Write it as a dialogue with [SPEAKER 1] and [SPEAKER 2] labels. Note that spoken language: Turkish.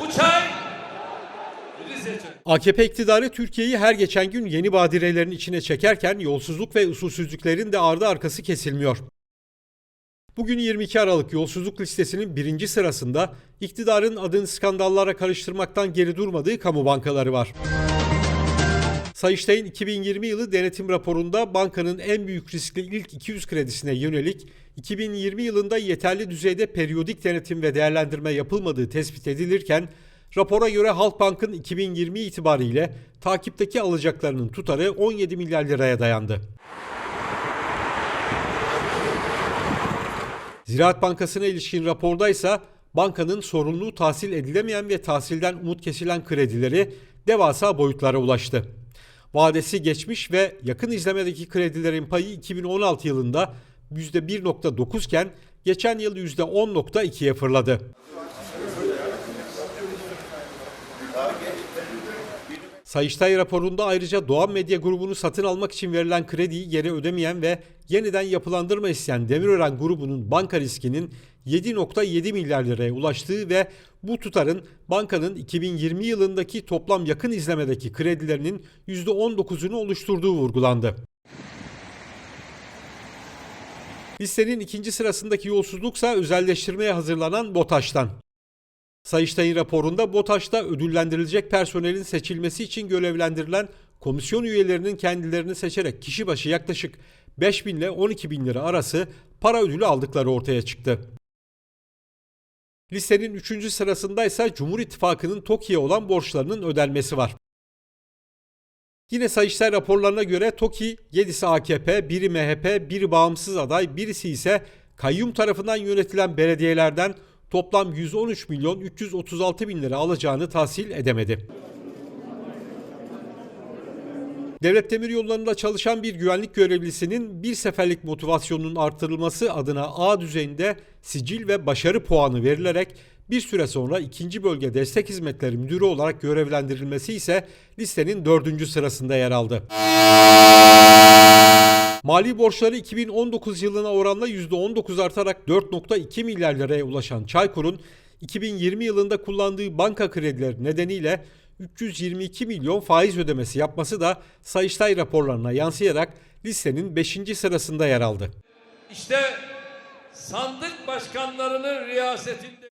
[SPEAKER 1] Bu çay.
[SPEAKER 2] AKP iktidarı Türkiye'yi her geçen gün yeni badirelerin içine çekerken yolsuzluk ve usulsüzlüklerin de ardı arkası kesilmiyor. Bugün 22 Aralık yolsuzluk listesinin birinci sırasında iktidarın adını skandallara karıştırmaktan geri durmadığı kamu bankaları var. Sayıştay'ın 2020 yılı denetim raporunda bankanın en büyük riskli ilk 200 kredisine yönelik 2020 yılında yeterli düzeyde periyodik denetim ve değerlendirme yapılmadığı tespit edilirken rapora göre Halkbank'ın 2020 itibariyle takipteki alacaklarının tutarı 17 milyar liraya dayandı. Ziraat Bankası'na ilişkin raporda ise bankanın sorumluluğu tahsil edilemeyen ve tahsilden umut kesilen kredileri devasa boyutlara ulaştı. Vadesi geçmiş ve yakın izlemedeki kredilerin payı 2016 yılında %1.9 iken geçen yıl %10.2'ye fırladı. Sayıştay raporunda ayrıca Doğan Medya grubunu satın almak için verilen krediyi geri ödemeyen ve yeniden yapılandırma isteyen Demirören grubunun banka riskinin 7.7 milyar liraya ulaştığı ve bu tutarın bankanın 2020 yılındaki toplam yakın izlemedeki kredilerinin %19'unu oluşturduğu vurgulandı. Listenin ikinci sırasındaki yolsuzluksa özelleştirmeye hazırlanan BOTAŞ'tan. Sayıştay'ın raporunda BOTAŞ'ta ödüllendirilecek personelin seçilmesi için görevlendirilen komisyon üyelerinin kendilerini seçerek kişi başı yaklaşık 5 bin ile 12 bin lira arası para ödülü aldıkları ortaya çıktı. Listenin 3. sırasında ise Cumhur İttifakı'nın TOKİ'ye olan borçlarının ödenmesi var. Yine Sayıştay raporlarına göre TOKİ 7'si AKP, biri MHP, biri bağımsız aday, birisi ise kayyum tarafından yönetilen belediyelerden toplam 113 milyon 336 bin lira alacağını tahsil edemedi. Devlet Demir Yolları'nda çalışan bir güvenlik görevlisinin bir seferlik motivasyonunun artırılması adına A düzeyinde sicil ve başarı puanı verilerek bir süre sonra ikinci bölge destek hizmetleri müdürü olarak görevlendirilmesi ise listenin dördüncü sırasında yer aldı. Mali borçları 2019 yılına oranla %19 artarak 4.2 milyar liraya ulaşan Çaykur'un 2020 yılında kullandığı banka kredileri nedeniyle 322 milyon faiz ödemesi yapması da Sayıştay raporlarına yansıyarak listenin 5. sırasında yer aldı.
[SPEAKER 1] İşte sandık başkanlarının riyasetinde